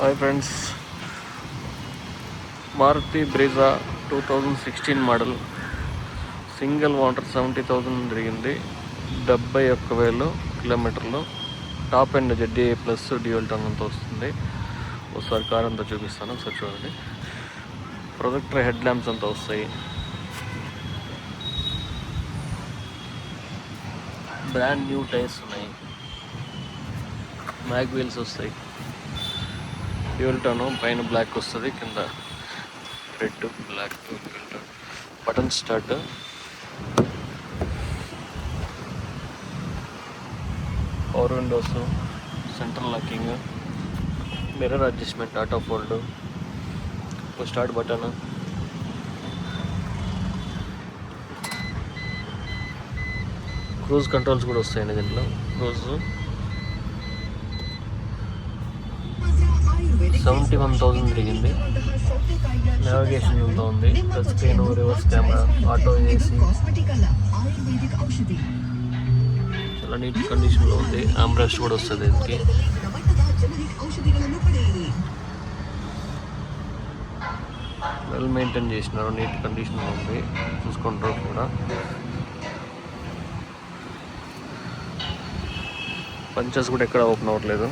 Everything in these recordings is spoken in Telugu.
Hi friends Maruti Brezza two thousand sixteen model single owner seventy thousand తిరిగింది డెబ్బై ఒక్క వేలు కిలోమీటర్లు. Top and ZDi plus dual tone అంతా వస్తుంది. ఒకసారి కార్ అంతా చూపిస్తాను. ఒకసారి చూడండి. ప్రొజెక్టర్ హెడ్ ల్యాంప్స్ అంతా వస్తాయి. బ్రాండ్ న్యూ టైర్స్ ఉన్నాయి. మ్యాగ్ వీల్స్ వస్తాయి. డ్యూయల్ టోను పైన బ్లాక్ వస్తుంది కింద red black button start. Power windows central locking mirror adjustment auto fold start button. Cruise controls కూడా వస్తాయండి దీంట్లో. క్రూజ్. సెవెంటీ వన్ థౌసండ్ తిరిగింది నావిగేషన్ ఉందా ఉంది touch screen reverse camera auto AC చాలా నీట్ కండిషన్లో ఉంది. ఆంబ్రెస్ట్ కూడా వస్తుంది దీనికి. వెల్ మెయింటైన్ చేసినారు. నీట్ కండిషన్లో ఉంది. చూసుకుంటారు కూడా. పంచర్స్ కూడా ఎక్కడ ఓపెన్ అవ్వట్లేదు.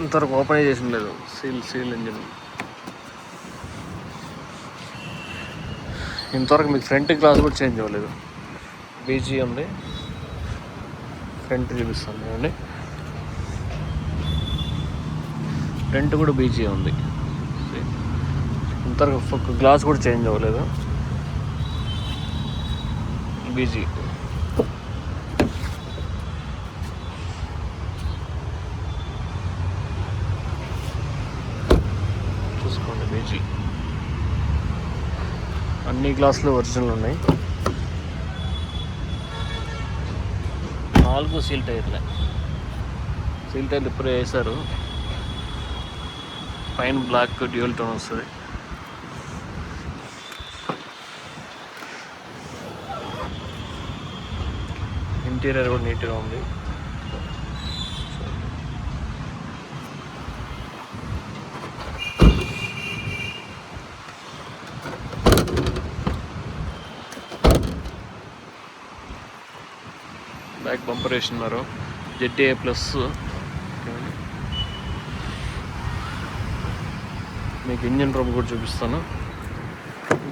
ఇంతవరకు ఓపెన్ చేసి లేదు. సీల్ సీల్ ఇంజిన్ ఇంతవరకు మీకు ఫ్రంట్ గ్లాస్ కూడా చేంజ్ అవ్వలేదు. బీజీ ఉంది ఫ్రంట్ చూపిస్తాను అండి ఫ్రంట్ కూడా బీజీ ఉంది ఇంతవరకు గ్లాస్ కూడా చేంజ్ అవ్వలేదు. బీజీ చూసుకోండి బీజీ. అన్ని గ్లాసులు ఒరిజినల్ ఉన్నాయి. నాలుగు సీల్ టైర్లే. సీల్ టైర్లు ఇప్పుడే వేశారు. పైన బ్లాక్ డ్యూల్ టోన్ వస్తుంది. ఇంటీరియర్ కూడా నీట్గా ఉంది. బ్యాక్ బంపర్ వేసినారు జెడ్ఏ ప్లస్ మీకు ఇంజన్ రూమ్ కూడా చూపిస్తాను.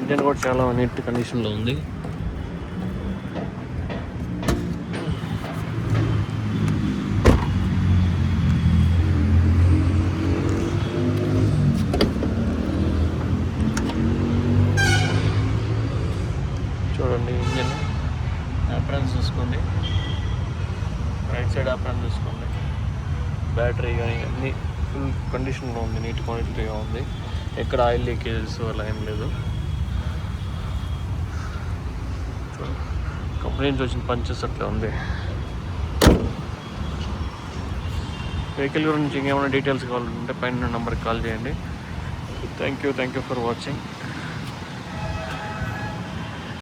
ఇంజన్ కూడా చాలా నీట్ కండిషన్లో ఉంది. చూడండి ఇంజన్. అప్రాన్స్ చూసుకోండి. సైడ్ అప్రాన్ చూసుకోండి. బ్యాటరీ కానీ అన్ని ఫుల్ కండిషన్లో ఉంది నీట్ క్వాలిటీగా ఉంది. ఎక్కడ ఆయిల్ లీకేజెస్ అలా ఏం లేదు. కంపెనీ నుంచి వచ్చిన పంచెస్ అట్లా ఉంది. వెహికల్ గురించి ఇంకేమైనా డీటెయిల్స్ కావాలంటే పైన నెంబర్కి కాల్ చేయండి. Thank you thank you for watching